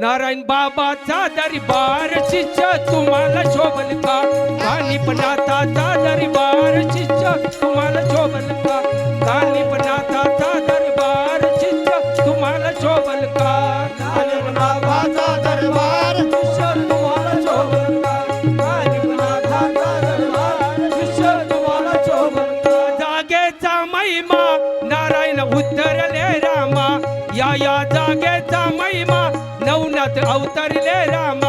नारायण बाबाचा दरबार शिष्य तुम्हाला शोभल का? कानिपनाथाचा दरबार शिष्य तुम्हाला शोभल का? कानिपनाथाचा दरबार I'm.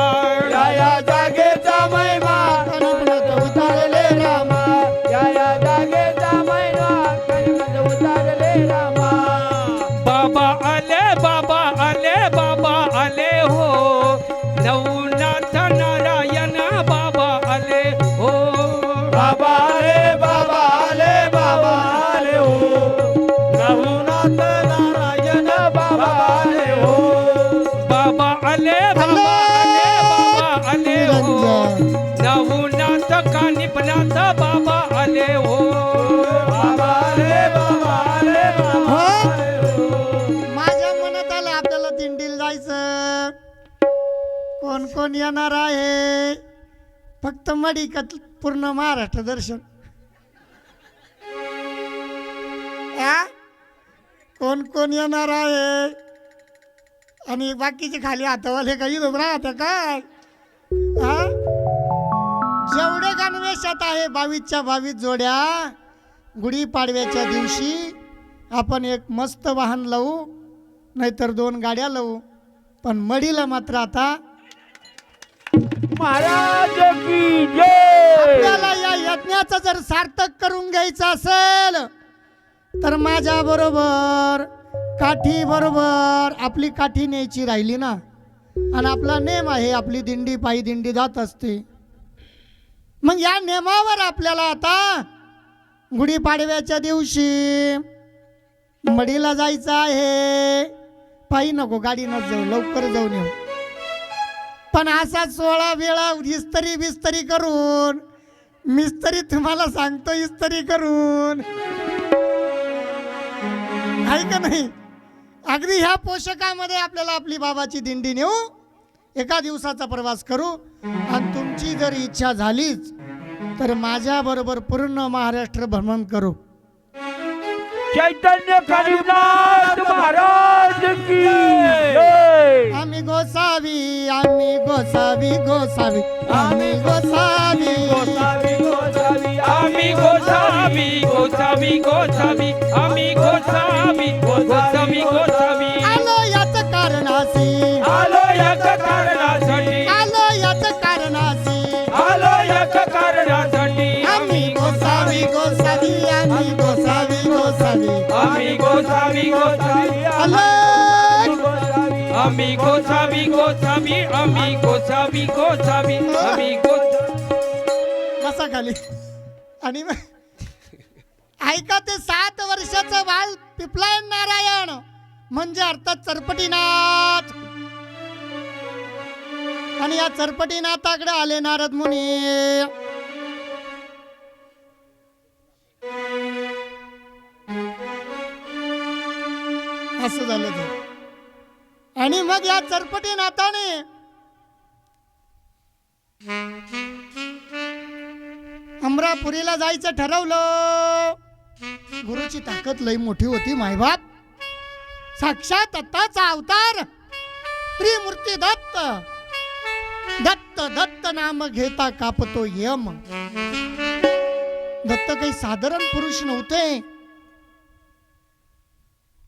कानिपनाथ बाबा आले हो. बाबा आले बाबा आले बाबा आले हो. माझ्या मनात आलं आपल्याला दिंडीला जायचं. कोण कोण येणार आहे? फक्त मडिकत पूर्ण महाराष्ट्र दर्शन. आ? कोण कोण येणार आहे? आणि बाकीचे खाली हातावाले काही उभं राहतं काय हा जेवढे गणवेशात आहे बावीसच्या बावीस जोड्या. गुढीपाडव्याच्या दिवशी आपण एक मस्त वाहन लावू नाहीतर दोन गाड्या लावू. पण मडीला मात्र आता महाराज की जय! आपल्याला या यज्ञाचं जर सार्थक करून घ्यायचं असेल तर माझ्या बरोबर काठी बरोबर आपली काठी न्यायची राहिली ना. आणि आपला नेम आहे आपली दिंडी पायी दिंडी जात असते. मग या नेमावर आपल्याला आता गुढीपाडव्याच्या दिवशी मडीला जायचं आहे. पायी नको गाडीनं जाऊ लवकर जाऊन येऊ. पण असा सोळा वेळा इस्त्री बिस्तरी करून मिस्त्री तुम्हाला सांगतो इस्त्री करून. आहे का नाही? अगदी ह्या पोषकामध्ये आपल्याला आपली बाबाची दिंडी नेऊ. एका दिवसाचा प्रवास करू आणि तुमची जर इच्छा झालीच तर माझ्या बरोबर पूर्ण महाराष्ट्र भ्रमण करू. चैतन्य महाराज की आम्ही गोसावी आम्ही गोसावी गोसावी. आम्ही गोसावी. गोसावी गोसावी आम्ही गोसावी गोसावी गोसावी. आम्ही गोसावी गोसावी गोसावी. आम्ही गोसावी गोसावी आम्ही गोसावी गोसावी आम्ही कसा खाली? आणि ऐका ते सात वर्षाचं बाळ पिपलायन नारायण म्हणजे अर्थात चरपटीनाथ. आणि या चरपटीनाथाकडे आले नारद मुनी. असं झालं ते. आणि मग या चरपटी नाताने अमरापुरीला जायचं ठरवलं. गुरुची ताकद लई मोठी होती मायबाप. साक्षात दत्ताचा अवतार त्रिमूर्ती दत्त. दत्त दत्त नाम घेता कापतो यम. दत्त काही साधारण पुरुष नव्हते.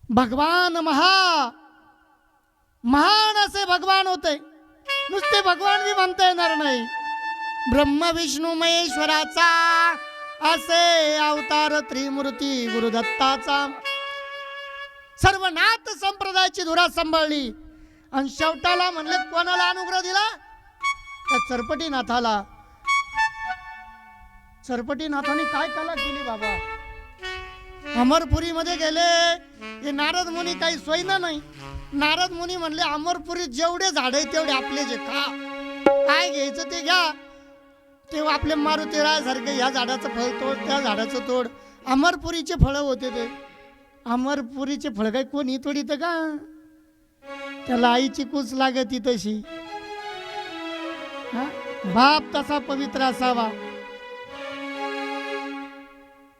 भगवान महा महान असे भगवान होते. नुसते भगवान बी म्हणता येणार नाही. ब्रह्म विष्णू महेश्वराचा असे अवतार त्रिमूर्ती गुरुदत्ताचा. सर्व नाथ संप्रदायाची धुरा सांभाळली. आणि शेवटाला म्हणले कोणाला अनुग्रह दिला? त्या चरपटीनाथाला चरपटीनाथाने काय कला केली बाबा? अमरपुरीमध्ये गेले. हे नारद मुनी काही सोयना नाही. नारद मुनी म्हणले अमरपुरीत जेवढे झाड आहे तेवढे आपले जे खा. काय घ्यायचं ते घ्या. तेव्हा आपले मारुती रायासारखे ह्या झाडाचं फळ तोड त्या झाडाचं तोड. अमरपुरीचे फळं होते ते. अमरपुरीचे फळ काही कोणी तोडीत का? त्याला आईची कूच लागती तशी. बाप तसा पवित्र असावा.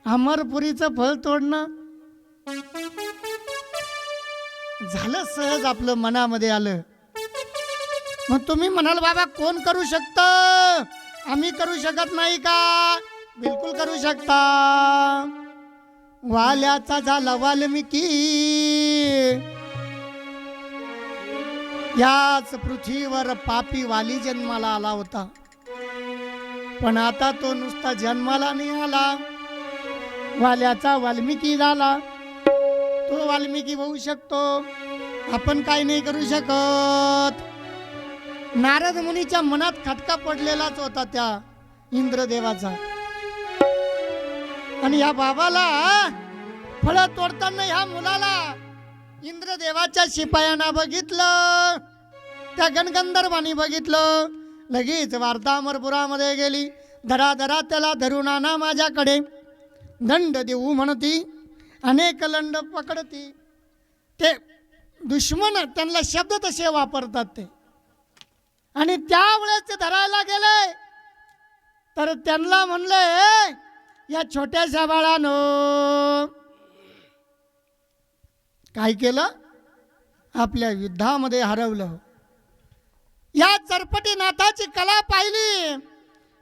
अमरपुरीचं फळ तोडणं? झालं सहज आपलं मनामध्ये आलं. मग तुम्ही म्हणाल बाबा कोण करू शकत? आम्ही करू शकत नाही का? बिलकुल करू शकता. वाल्याचा झाला वाल्मिकी. याच पृथ्वीवर पापी वाली जन्माला आला होता. पण आता तो नुसता जन्माला नाही आला. वाल्याचा वाल्मिकी झाला. तो वाल्मिकी होऊ शकतो. आपण काय नाही करू शकत. नारद मुनीच्या मनात खटका पडलेलाच होता त्या इंद्रदेवाचा. आणि या बाबाला फळ तोडताना ह्या मुलाला इंद्रदेवाच्या शिपायांना बघितलं. त्या गणगंधर्वानी बघितलं. लगेच वार्ता अमरपुरामध्ये गेली. धरा धरा त्याला धरून आणा माझ्याकडे. दंड देऊ म्हणती अनेक लंड पकडती. ते दुश्मन त्यांना शब्द तसे वापरतात ते. आणि त्यावेळेस ते धरायला गेले. तर त्यांना म्हणले या छोट्याशा बाळानो काय केलं? आपल्या युद्धामध्ये हरवलं. या चरपटी नाथाची कला पाहिली.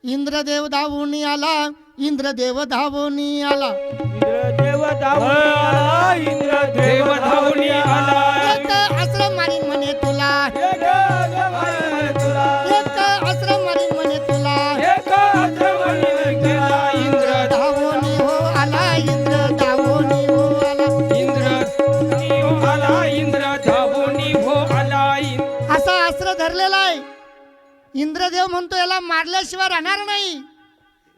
इंद्रदेव धावून आला इंद्रदेव धावून आला. इंद्रदेव धावून आला. इंद्रदेव देव धावणी आला. एक आश्रम मारीन म्हणे तुला. एक गमन तुला. एक आश्रम मारीन म्हणे तुला. इंद्र धावून हो आला इंद्र धावून हो आला. इंद्र हो आला इंद्र धावणी हो आला. इंद्र असा अस्त्र धरलेला आहे. इंद्रदेव म्हणतो याला मारल्याशिवाय राहणार नाही.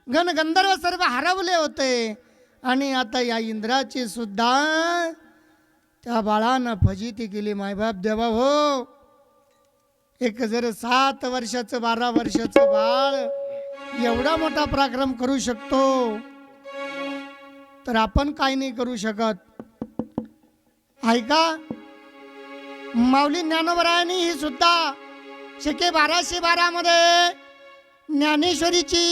गण गंधर्व सर्व हरवले होते. आणि आता या इंद्राची सुद्धा त्या बाळानं फजिती केली. मायबाप देवा हो. एक जर सात वर्षाचं बारा वर्षाचं बाळ एवढा मोठा पराक्रम करू शकतो तर आपण काय नाही करू शकत. ऐका माऊली ज्ञानोबरायांनी ही सुद्धा शके बाराशे बारा मध्ये ज्ञानेश्वरीची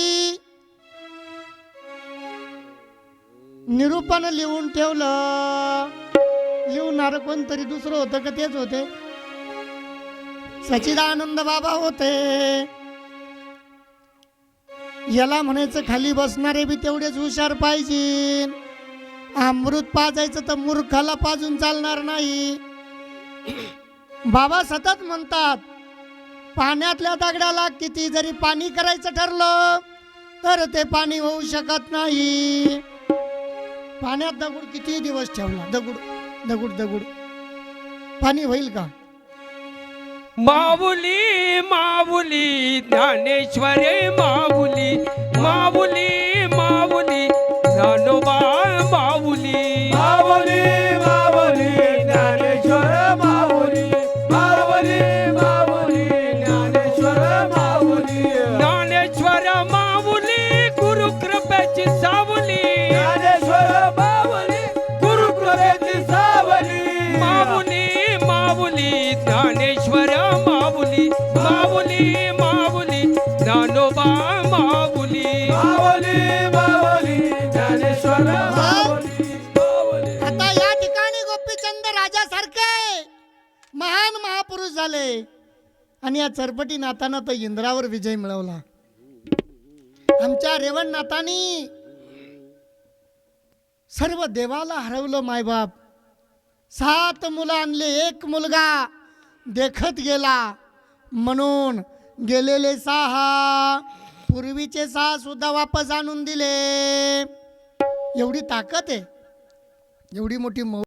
निरूपण लिहून ठेवलं. लिहून कोणतरी दुसरं होतं का तेच होते. सचिदानंद बाबा होते. याला म्हणायचं खाली बसणारे बी तेवढेच हुशार पाहिजे अमृत पाजायचं तर मूर्खाला पाजून चालणार नाही. बाबा सतत म्हणतात पाण्यातल्या दगडाला किती जरी पाणी करायचं ठरलं तर ते पाणी होऊ शकत नाही. पाण्यात दगड किती दिवस ठेवला? दगड दगड दगड. पाणी होईल का? माऊली माऊली ज्ञानेश्वरे माऊली माऊली माऊली आता या ठिकाणी गोपीचंद राजासारखे महान महापुरुष झाले. आणि या चरपटी नाथानं तर इंद्रावर विजय मिळवला. आमच्या रेवण नाथानी सर्व देवाला हरवलं मायबाप. सात मुलं आणले एक मुलगा देखत गेला. म्हणून गेलेले सहा पूर्वीचे सहा सुद्धा वापस आणून दिले. एवढी ताकद आहे. एवढी मोठी मौ